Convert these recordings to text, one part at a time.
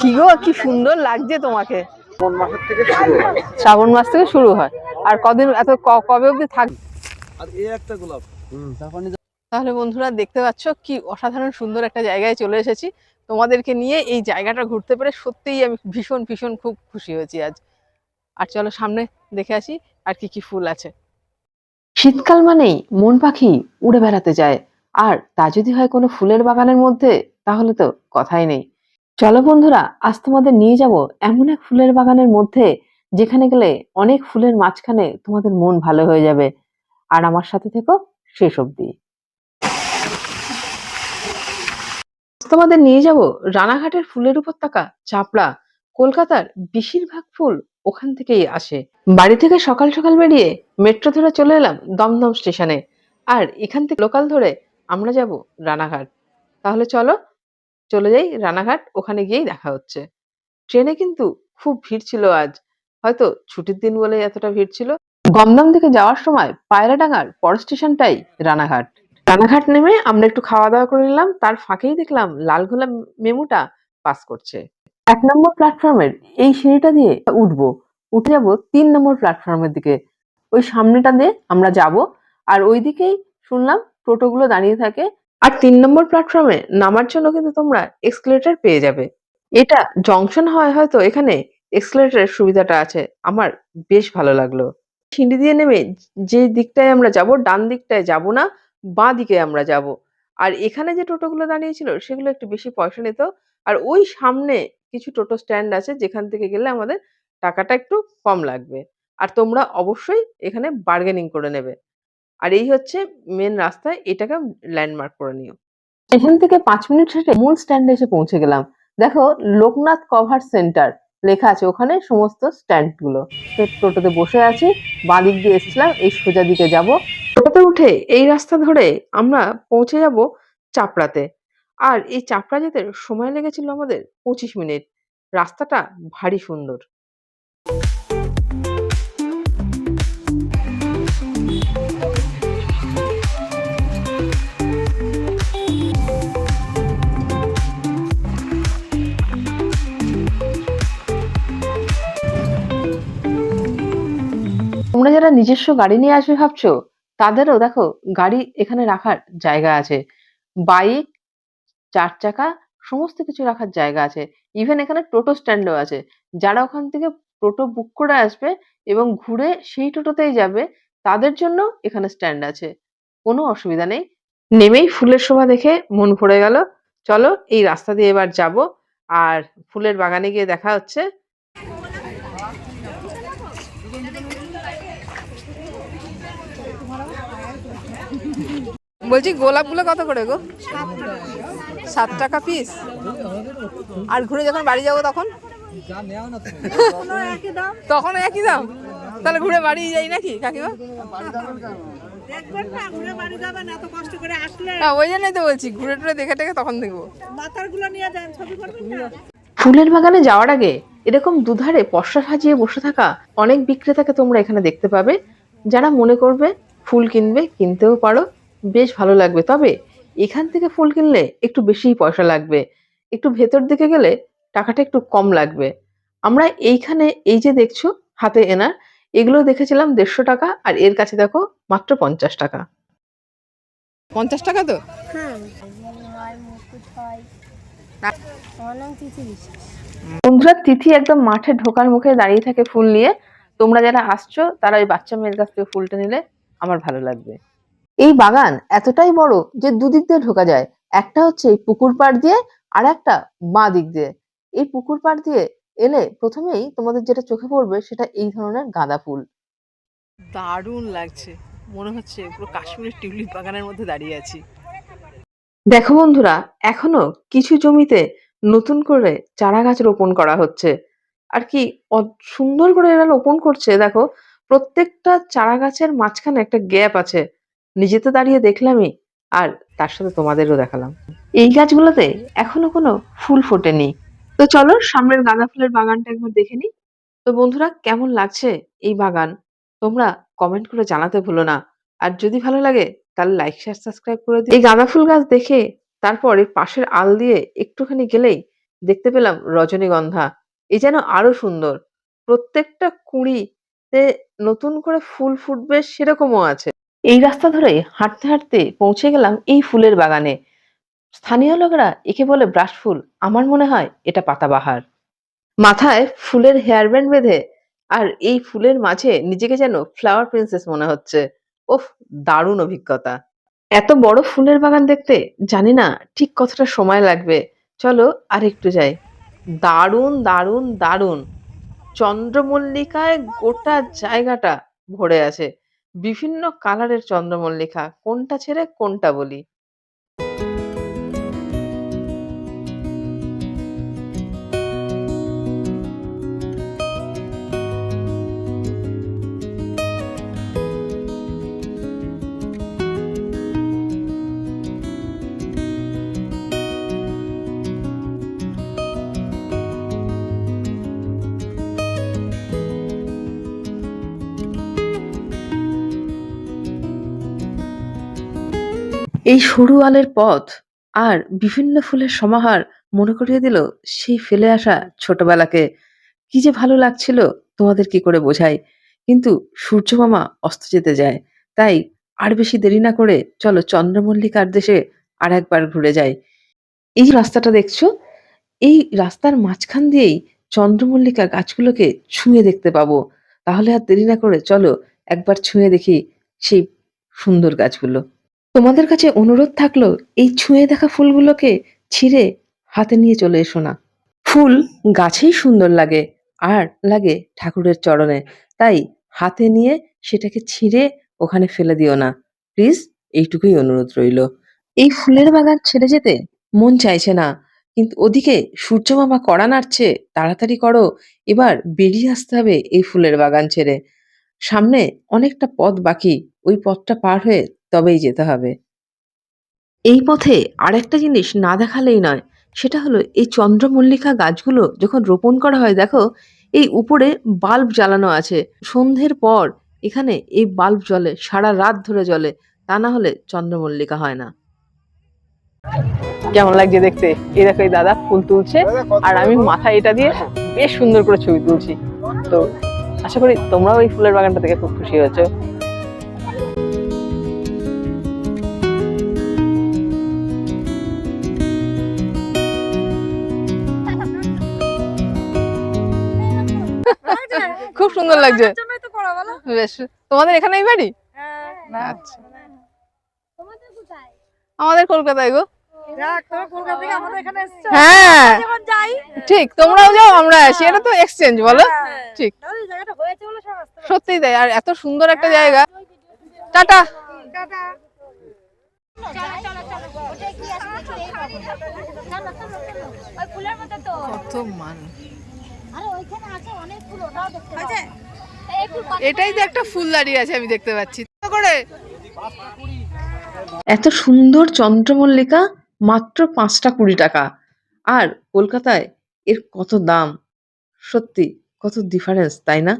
কি সুন্দর লাগছে তোমাকে। কোন মাসের থেকে শুরু হয়। শ্রাবণ মাস থেকে শুরু হয়। আর কদিন এত ক- কবে অবধি থাকবে আর এই একটা গোলাপ। তাহলে বন্ধুরা দেখতে পাচ্ছ কি অসাধারণ সুন্দর একটা জায়গায় চলে এসেছি। তোমাদেরকে নিয়ে এই জায়গাটা ঘুরতে পেরে সত্যিই আমি ভীষণ ভীষণ খুব খুশি হয়েছি আজ। আর চলো সামনে দেখে আসি আর কি কি ফুল আছে। শীতকাল মানেই মন পাখি উড়ে বেড়াতে যায়। আর তা যদি হয় কোনো ফুলের বাগানের মধ্যে তাহলে তো কথাই নেই। চলো বন্ধুরা, আজ তোমাদের নিয়ে যাব এমন এক ফুলের বাগানের মধ্যে, যেখানে গেলে অনেক ফুলের মাঝখানে তোমাদের মন ভালো হয়ে যাবে। আর আমার সাথে থেকো শেষ অবধি। তোমাদের নিয়ে যাব রানাঘাটের ফুলের উপত্যকা, চাপড়া, কলকাতার বেশিরভাগ ফুল ওখান থেকেই আসে। বাড়ি থেকে সকাল সকাল বেরিয়ে মেট্রো ধরে চলে এলাম দমদম স্টেশনে। আর এখান থেকে লোকাল ধরে আমরা যাব রানাঘাট। তাহলে চলো চলে যাই রানাঘাট, ওখানে গিয়েই দেখা হচ্ছে। ট্রেনে কিন্তু খুব ভিড় ছিল আজ। হয়তো ছুটির দিন বলে এতটা ভিড় ছিল। দমদম থেকে যাওয়ার সময় পায়রাডাঙ্গার পর স্টেশনটাই রানাঘাট। রানাঘাট নেমে আমরা একটু খাওয়া দাওয়া করে নিলাম, তার ফাঁকেই দেখলাম লালগোলা মেমুটা পাস করছে। এক নম্বর প্ল্যাটফর্মের এই সিঁড়িটা দিয়ে উঠবো। উঠে যাব তিন নম্বর প্ল্যাটফর্মের দিকে। ওই সামনেটা দিয়ে আমরা যাব, আর ওই দিকেই শুনলাম টোটোগুলো দাঁড়িয়ে থাকে। আর তিন নম্বর প্ল্যাটফর্মে নামার জন্য কিন্তু তোমরা এক্সকেলেটর পেয়ে যাবে। এটা জংশন হয় হয়তো এখানে এক্সকেলেটরের সুবিধাটা আছে। আমার বেশ ভালো লাগল। সিঁড়ি দিয়ে নেমে যে দিকটায় আমরা যাব, ডান দিকটায় যাব না, বাঁ দিকে আমরা যাব। আর এখানে যে টোটোগুলো দাঁড়িয়েছিল, সেগুলো একটু বেশি পয়সা নিত। আর ওই সামনে কিছু টোটো স্ট্যান্ড আছে, যেখান থেকে গেলে আমাদের টাকাটা একটু কম লাগবে। আর তোমরা অবশ্যই এখানে বার্গেনিং করে নেবে। আর এই হচ্ছে মেন রাস্তায় এটাকে ল্যান্ডমার্ক করে নিও। এখান থেকে পাঁচ মিনিট হেঁটে মূল স্ট্যান্ডে এসে পৌঁছে গেলাম। দেখো লোকনাথ কভার সেন্টার লেখা আছে ওখানে সমস্ত স্ট্যান্ডগুলো। তো টোটোতে বসে আছি বাঁ দিক দিয়ে এসেছিলাম এই সোজা দিকে যাব। টোটোতে উঠে এই রাস্তা ধরে আমরা পৌঁছে যাব চাপড়াতে। আর এই চাপড়া যেতে সময় লেগেছিল আমাদের পঁচিশ মিনিট। রাস্তাটা ভারী সুন্দর। তোমরা যারা নিজস্ব গাড়ি নিয়ে আসবে ভাবছ, তাদেরও দেখো গাড়ি এখানে রাখার জায়গা আছে। বাইক, চার চাকা, সমস্ত কিছু রাখার জায়গা আছে। ইভেন এখানে টোটো স্ট্যান্ডও আছে। যারা ওখান থেকে টোটো বুক করে আসবে এবং ঘুরে সেই টোটোতেই যাবে, তাদের জন্য এখানে স্ট্যান্ড আছে। কোনো অসুবিধা নেই। নেমেই ফুলের শোভা দেখে মন ভরে গেল। চলো এই রাস্তা দিয়ে এবার যাব। আর ফুলের বাগানে গিয়ে দেখা হচ্ছে। বলছি গোলাপগুলো কত করে গো? সাত টাকা পিস আর ঘুরে যখন বাড়ি যাব তখন? তখন একই দাম? তাহলে ঘুরে বাড়ি যাই নাকি, কাকিমা? হ্যাঁ ওই জন্যই তো বলছি, ঘুরে টুরে দেখে টেখে তখন দেখব। ফুলের বাগানে যাওয়ার আগে এরকম দুধারে পশরা সাজিয়ে বসে থাকা অনেক বিক্রেতাকে তোমরা এখানে দেখতে পাবে, যারা মনে করবে ফুল কিনবে, কিনতেও পারো। বেশ ভালো লাগবে। তবে এখান থেকে ফুল কিনলে একটু বেশিই পয়সা লাগবে। একটু ভেতর দিকে গেলে টাকাটা একটু কম লাগবে। আমরা এইখানে এই যে দেখছ হাতে এনার এগুলো দেখেছিলাম দেড়শো টাকা আর এর কাছে দেখো মাত্র পঞ্চাশ টাকা। পঞ্চাশ টাকা তো? হ্যাঁ। বন্ধুরা তিথি একদম মাঠে ঢোকার মুখে দাঁড়িয়ে থাকে ফুল নিয়ে। তোমরা যারা আসছো তারা ওই বাচ্চা মেয়ের কাছ থেকে ফুলটা নিলে আমার ভালো লাগবে। এই বাগান এতটাই বড় যে দুদিক দিয়ে ঢোকা যায়। একটা হচ্ছে এই পুকুর পাড় দিয়ে আর একটা বাঁ দিক দিয়ে। এই পুকুর পাড় দিয়ে এলে প্রথমেই তোমাদের যেটা চোখে পড়বে সেটা এই ধরনের গাঁদা ফুল। দারুণ লাগছে। মনে হচ্ছে পুরো কাশ্মীরের টিউলিপ বাগানের মধ্যে দাঁড়িয়ে আছি। দেখো বন্ধুরা এখনও কিছু জমিতে নতুন করে চারা গাছ রোপণ করা হচ্ছে। আর কি সুন্দর করে এরা রোপণ করছে। দেখো প্রত্যেকটা চারা গাছের মাঝখানে একটা গ্যাপ আছে। নিজে তো দাঁড়িয়ে দেখলামই, আর তার সাথে তোমাদেরও দেখালাম। এই গাছগুলোতে এখনও কোনো ফুল ফোটেনি। তো চলো সামনের গাঁদা ফুলের বাগানটা একবার দেখে নিই। তো বন্ধুরা, কেমন লাগছে এই বাগান? তোমরা কমেন্ট করে জানাতে ভুলো না। আর যদি ভালো লাগে, তাহলে লাইক শেয়ার সাবস্ক্রাইব করে দিই এই গাঁদা ফুল গাছ দেখে তারপর পাশের আল দিয়ে একটুখানি গেলেই দেখতে পেলাম রজনীগন্ধা। এ যেন আরও সুন্দর। প্রত্যেকটা কুঁড়িতে নতুন করে ফুল ফুটবে সেরকমও আছে। এই রাস্তা ধরে হাঁটতে হাঁটতে পৌঁছে গেলাম এই ফুলের বাগানে। স্থানীয় লোকেরা একে বলে ব্রাশ ফুল। আমার মনে হয় এটা পাতাবাহার। মাথায় ফুলের হেয়ার ব্যান্ড বেঁধে আর এই ফুলের মাঝে নিজেকে যেন ফ্লাওয়ার প্রিন্সেস মনে হচ্ছে। ওফ, দারুণ অভিজ্ঞতা। এত বড় ফুলের বাগান দেখতে জানি না ঠিক কতটা সময় লাগবে। চলো আর একটু যাই। দারুণ দারুণ দারুণ। চন্দ্রমল্লিকায় গোটা জায়গাটা ভরে আছে। বিভিন্ন কালারের চন্দ্রমল্লিকা কোনটা ছেড়ে কোনটা বলি? এই সরু আলের পথ আর বিভিন্ন ফুলের সমাহার মনে করিয়ে দিল সেই ফেলে আসা ছোটবেলাকে। কি যে ভালো লাগছিল তোমাদের কি করে বোঝাই। কিন্তু সূর্য মামা অস্ত যেতে যায়, তাই আর বেশি দেরি না করে চলো চন্দ্রমল্লিকার দেশে আর একবার ঘুরে যাই। এই রাস্তাটা দেখছ, এই রাস্তার মাঝখান দিয়েই চন্দ্রমল্লিকা গাছগুলোকে ছুঁয়ে দেখতে পাবো। তাহলে আর দেরি না করে চলো একবার ছুঁয়ে দেখি সেই সুন্দর গাছগুলো। তোমাদের কাছে অনুরোধ থাকল, এই ছুঁয়ে দেখা ফুলগুলোকে ছিঁড়ে হাতে নিয়ে চলে এসো না। ফুল গাছেই সুন্দর লাগে, আর লাগে ঠাকুরের চরণে। তাই হাতে নিয়ে সেটাকে ছিঁড়ে ওখানে ফেলে দিও না। প্লিজ, এইটুকুই অনুরোধ রইল। এই ফুলের বাগান ছেড়ে যেতে মন চাইছে না, কিন্তু ওদিকে সূর্য মামা কড়া নাড়ছে, তাড়াতাড়ি করো, এবার বেরিয়ে আসতে হবে এই ফুলের বাগান ছেড়ে। সামনে অনেকটা পথ বাকি, ওই পথটা পার হয়ে তবেই যেতে হবে। এই পথে আরেকটা জিনিস না দেখালেই নয় সেটা হলো এই চন্দ্রমল্লিকা গাছগুলো যখন রোপণ করা হয় দেখো এই উপরে বাল্ব জ্বালানো আছে। সন্ধ্যের পর এখানে এই বাল্ব জ্বলে সারা রাত ধরে জ্বলে তা না হলে চন্দ্রমল্লিকা হয় না। কেমন লাগছে দেখতে? এই দেখো এই দাদা ফুল তুলছে আর আমি মাথায় এটা দিয়ে বেশ সুন্দর করে ছবি তুলছি। তো আশা করি তোমরাও এই ফুলের বাগানটা থেকে খুব খুশি হয়েছো। খুব সুন্দর লাগছে। বেশ তোমাদের এখানেই বাড়ি? হ্যাঁ। আচ্ছা। আমাদের কলকাতায় গো। যাক তোমার কলকাতা থেকে আমাদের এখানে এসছো? হ্যাঁ। ঠিক তোমরাও যাও আমরা আসি। এটা তো এক্সচেঞ্জ বলো। হ্যাঁ। ঠিক। তাই আর এত সুন্দর একটা জায়গা। টাটা। টাটা। চলো চলো চলো ওটাই কি আছে দেখতে পাবো চলো চলো চলো ওই ফুলের মধ্যে তো কত মানুষ এটাই তো একটা ফুল দাঁড়িয়ে আছে? আমি দেখতে পাচ্ছি। করে? এত সুন্দর চন্দ্রমল্লিকা মাত্র পাঁচটা কুড়ি টাকা। আর কলকাতায় এর কত দাম? সত্যি কত ডিফারেন্স তাই না?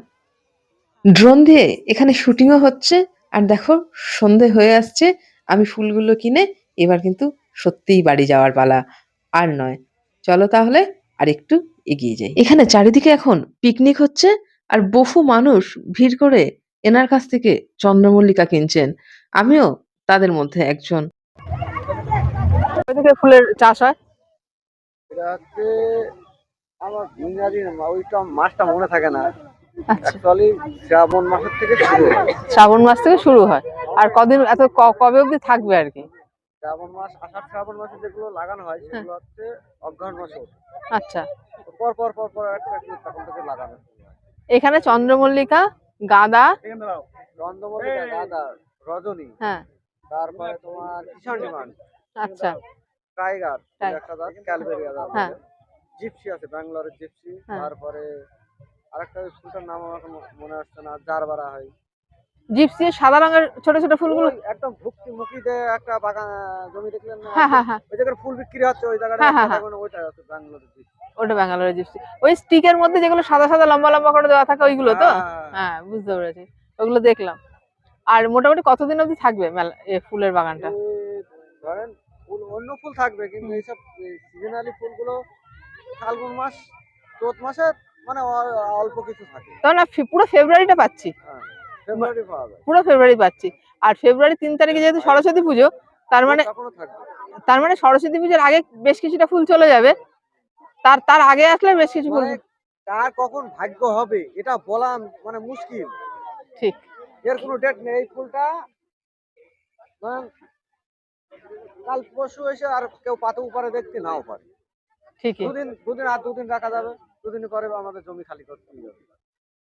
ড্রোন দিয়ে এখানে শুটিংও হচ্ছে আর দেখো সন্ধে হয়ে আসছে আমি ফুলগুলো কিনে এবার কিন্তু সত্যিই বাড়ি যাওয়ার পালা। আর নয়। চলো তাহলে আর একটু এগিয়ে যাই। এখানে চারিদিকে এখন পিকনিক হচ্ছে আর বহু মানুষ ভিড় করে এনার কাছ থেকে চন্দ্রমল্লিকা কিনছেন। আমিও তাদের মধ্যে একজন। ফুলের চাষ হয়। আমার ইংরাজি ওইটা মাসটা মনে থাকে না। আচ্ছা। অ্যাকচুয়ালি শ্রাবণ মাসের থেকে শুরু হয়। শ্রাবণ মাস থেকে শুরু হয়। আর কদিন এত ক- কবে অবধি থাকবে আর কি? শ্রাবণ মাস আষাঢ় শ্রাবণ মাসে যেগুলো লাগানো হয় হ্যাঁ। সেগুলো হচ্ছে অগ্রহণ মাসে আচ্ছা। পর পর পর পর একটা তখন থেকে লাগানো এখানে চন্দ্রমল্লিকা গাঁদা। চন্দ্রমল্লিকা গাঁদা রজনী। হ্যাঁ। তারপরে তোমার কিষান ডিমান্ড আচ্ছা। টাইগার টাই- একটা জাত ক্যালবেরি হ্যাঁ। জিপসি আছে ব্যাঙ্গালোরের জিপসি। হ্যাঁ। তারপরে আরেকটা ফুলটার নাম আমার এখন মনে আসছে না জারবারা হয়। জিপসি সাদা রঙের ছোট ছোট ফুলগুলো। একদম ভুক্তি মুখিতে একটা বাগান জমি দেখলেন না? হ্যাঁ হ্যাঁ হ্যাঁ। ওই ফুল বিক্রি হচ্ছে ওই জায়গাটা হ্যাঁ, হ্যাঁ, ওইটা ব্যাঙ্গালোরের জিপসি। ওটা ব্যাঙ্গালোরের জিপসি। ওই স্টিকের মধ্যে যেগুলো সাদা সাদা লম্বা লম্বা করে দেওয়া থাকে ওইগুলো তো? হ্যাঁ। বুঝতে পেরেছি। ওগুলো দেখলাম। আর মোটামুটি কতদিন অবধি থাকবে মেলা ফুলের বাগানটা? ধরেন ফুল অন্য ফুল থাকবে কিন্তু এইসব সিজনালি ফুলগুলো ফাল্গুন মাস চৈত মাসে মানে অল্প কিছু থাকে। না পুরো ফেব্রুয়ারিটা পাচ্ছি। হ্যাঁ। পুরো ফেব্রুয়ারি পাচ্ছি। আর ফেব্রুয়ারি তিন তারিখে যেহেতু সরস্বতী পুজো তার মানে তার মানে সরস্বতী পুজোর আগে বেশ কিছুটা ফুল চলে যাবে। তার তার আগে আসলে বেশ কিছু ফুল মানে কার কখন ভাগ্য হবে এটা বলা মানে মুশকিল। ঠিক। এর কোনো ডেট নেই এই ফুলটা। কাল পরশু এসে আর কেউ পাতেও পারে দেখতে নাও পারে। ঠিকই। দুদিন দুদিন আর দুদিন রাখা যাবে। দুদিন পরে আমাদের জমি খালি করতে হবে।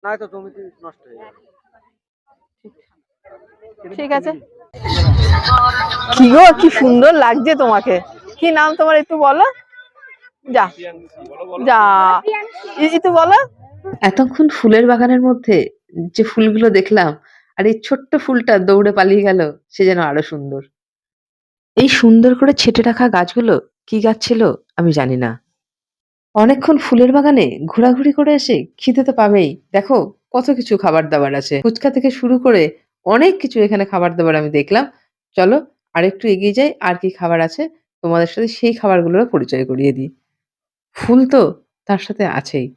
নয়তো জমিতে নষ্ট হয়ে যাবে। ঠিক আছে। কি গো কি সুন্দর লাগছে তোমাকে। কি নাম তোমার একটু বলো? যা। যা। বলো। এতক্ষণ ফুলের বাগানের মধ্যে যে ফুলগুলো দেখলাম আর এই ছোট্ট ফুলটা দৌড়ে পালিয়ে গেল সে যেন আরও সুন্দর। এই সুন্দর করে ছেটে রাখা গাছগুলো কি গাছ ছিল আমি জানি না। অনেকক্ষণ ফুলের বাগানে ঘোরাঘুরি করে এসে খিদে তো পাবেই। দেখো কত কিছু খাবার দাবার আছে। ফুচকা থেকে শুরু করে অনেক কিছু এখানে খাবার দাবার আমি দেখলাম। চলো আর একটু এগিয়ে যাই আর কি খাবার আছে তোমাদের সাথে সেই খাবারগুলোর পরিচয় করিয়ে দিই। ফুল তো তার সাথে আছেই।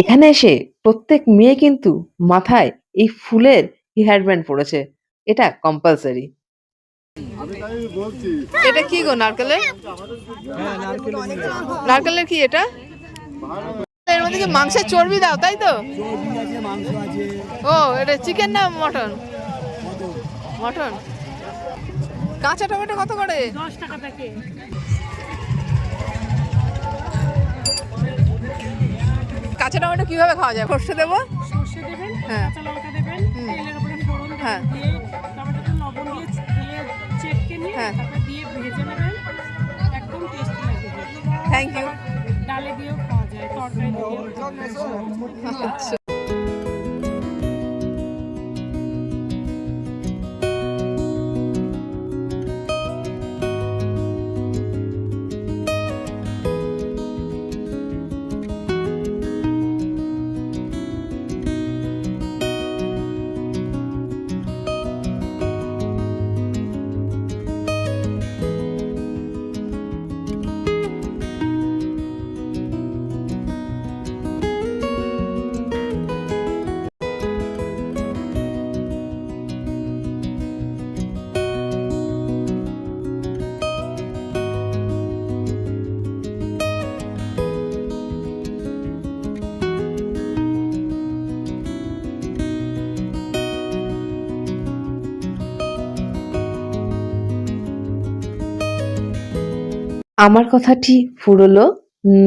এখানে এসে প্রত্যেক মেয়ে কিন্তু মাথায় এই ফুলের হেয়ার ব্যান্ড পড়েছে। এটা কম্পালসারি এটা কি গো নারকেলের? নারকেলের কি এটা? এর মধ্যে কি মাংসের চর্বি দাও তাই তো? ও এটা চিকেন না মটন মটন? কাঁচা টমেটো কত করে? দশ টাকা থেকে কাঁচা টমেটো কীভাবে খাওয়া যায়? সর্ষে দেবো? সর্ষে দেবেন হ্যাঁ। কাঁচা লঙ্কা দেবেন তেলের উপরে ফোড়ন হ্যাঁ। দিয়ে টমেটোটা লবণ দিয়ে দিয়ে চেটকে নিয়ে হ্যাঁ। তারপর দিয়ে ভেজে নেবেন। একদম টেস্টি লাগবে থ্যাংক ইউ ডালে দিয়েও খাওয়া যায় তরকারি দিয়েও। আমার কথাটি ফুরলো,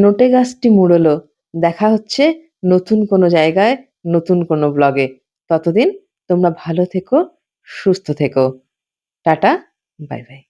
নোটে গাছটি মুড়লো। দেখা হচ্ছে নতুন কোনো জায়গায়, নতুন কোনো ব্লগে ততদিন তোমরা ভালো থেকো, সুস্থ থেকো। Tata, bye bye.